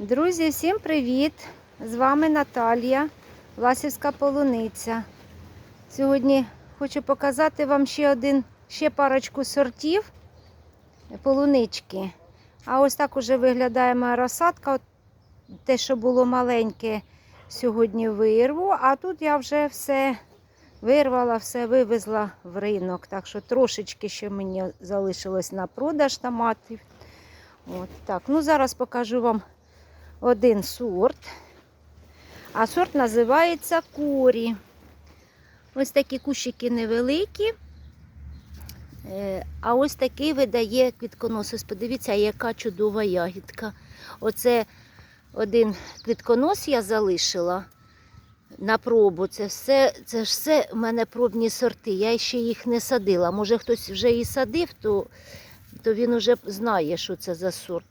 Друзі, всім привіт! З вами Наталія, Власівська полуниця. Сьогодні хочу показати вам ще один, ще парочку сортів полунички. А ось так уже виглядає моя розсадка. От Те, що було маленьке, сьогодні вирву, а тут я вже все вирвала, все вивезла в ринок. Так що трошечки ще мені залишилось на продаж томатів. От так, ну зараз покажу вам один сорт. А сорт називається курі. Ось такі кущики невеликі. Е, А ось такий видає квітконос. Подивіться, яка чудова ягідка. Оце один квітконос я залишила на пробу. Це все, це ж все в мене пробні сорти. Я ще їх не садила. Може хтось вже і садив, то, то він вже знає, що це за сорт.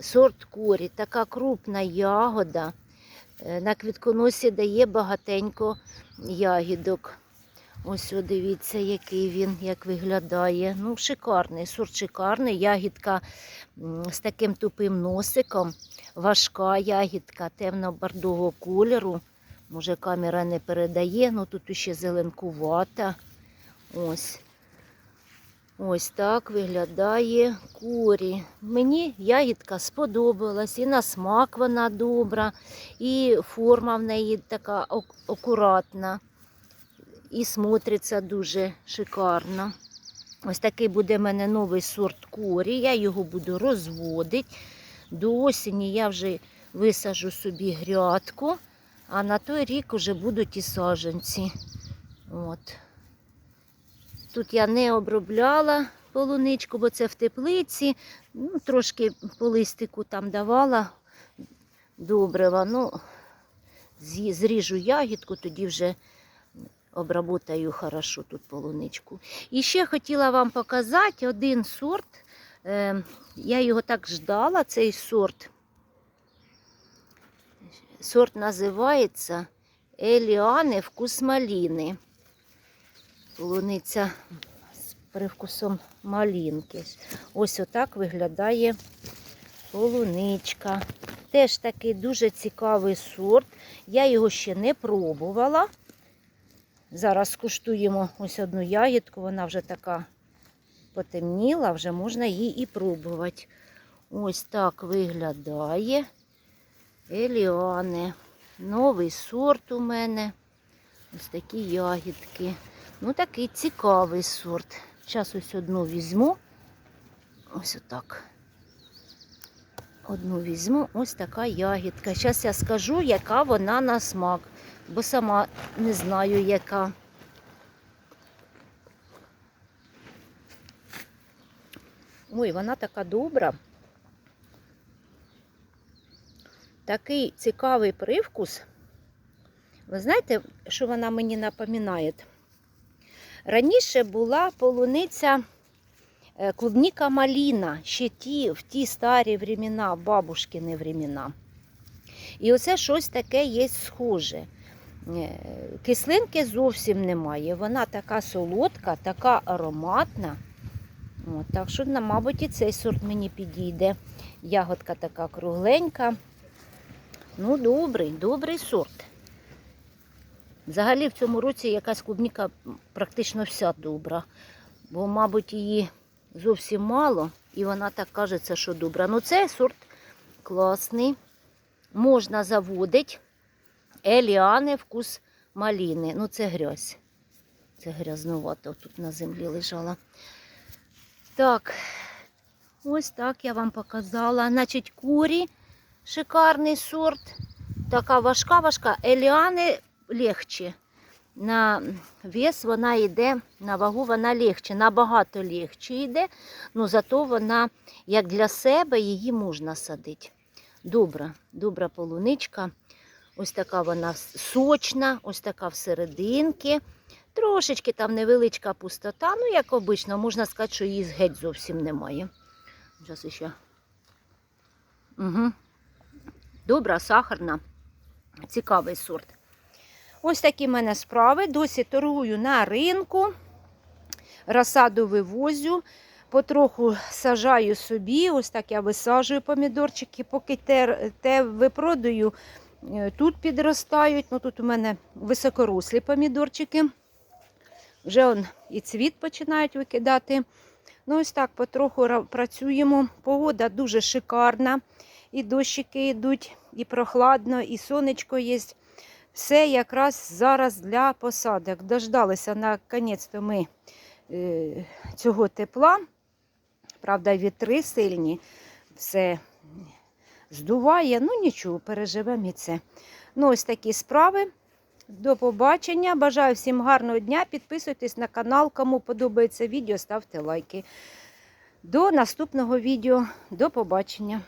Сорт курі, така крупна ягода. Е, На квітконосі дає багатенько ягідок. Ось дивіться, який він, як виглядає. Ну, шикарний, сорт шикарний. Ягідка з таким тупим носиком, важка ягідка темно-бордового кольору. Може, камера не передає, ну тут ще зеленкувата. Ось. Ось так виглядає курі. Мені ягідка сподобалась, і на смак вона добра, і форма в неї така акуратна, і смотриться дуже шикарно. Ось такий буде в мене новий сорт курі. Я його буду розводити. До осені я вже висажу собі грядку, а на той рік вже будуть і саджанці. От. Тут я не обробляла полуничку, бо це в теплиці. Ну, трошки по листику там давала добрива. Ну, зріжу ягідку, тоді вже обработаю хорошо тут полуничку. І ще хотіла вам показати один сорт. Е, я його так ждала, цей сорт. Сорт називається Еліани вкус маліни. Полуниця з привкусом малинки. Ось отак виглядає полуничка. Теж такий дуже цікавий сорт. Я його ще не пробувала. Зараз скуштуємо ось одну ягідку, вона вже така потемніла, вже можна її і пробувати. Ось так виглядає. Еліане. Новий сорт у мене. Ось такі ягідки. Ну, такий цікавий сорт. Зараз ось одну візьму. Ось отак. Одну візьму, ось така ягідка. Зараз я скажу, яка вона на смак, бо сама не знаю, яка. Ой, вона така добра. Такий цікавий привкус. Ви знаєте, що вона мені напоминає? Раніше була полуниця е, клубніка маліна, ще ті, в ті старі времена, бабушкини времена. І оце щось таке є схоже. Е, Кислинки зовсім немає. Вона така солодка, така ароматна. От, так що, мабуть, і цей сорт мені підійде. Ягодка така кругленька. Ну, добрий, добрий сорт. Взагалі в цьому році якась клубніка практично вся добра, бо, мабуть, її зовсім мало, і вона так кажеться, що добра. Ну, цей сорт класний. Можна заводити. Еліани, вкус маліни. Ну, це грязь. Це грязнувато тут на землі лежала. Так, ось так я вам показала. Значить, курі, шикарний сорт. Така важка, важка. Еліани легче. На вес вона йде, на вагу вона легче, набагато легче йде, ну зато вона, як для себе, її можна садити. Добра, добра полуничка. Ось така вона сочна, ось така всерединки. Трошечки там невеличка пустота, ну, як обично, можна сказати, що її геть зовсім немає. Зараз ще. Угу. Добра, сахарна, цікавий сорт. Ось такі в мене справи. Досі торгую на ринку. Розсаду вивозю. потроху сажаю собі. Ось так я висаджую помідорчики, поки те, те випродаю, е, тут підростають. Ну, тут у мене високорослі помідорчики. Вже он і цвіт починають викидати. Ну, ось так потроху працюємо. Погода дуже шикарна. І дощики йдуть, і прохладно, і сонечко є. Все якраз зараз для посадок. Дождалися наконець-то ми е, цього тепла. Правда, вітри сильні, все здуває. Ну нічого, переживемо і це. Ну, ось такі справи. До побачення. Бажаю всім гарного дня. Підписуйтесь на канал. Кому подобається відео, ставте лайки. До наступного відео. До побачення.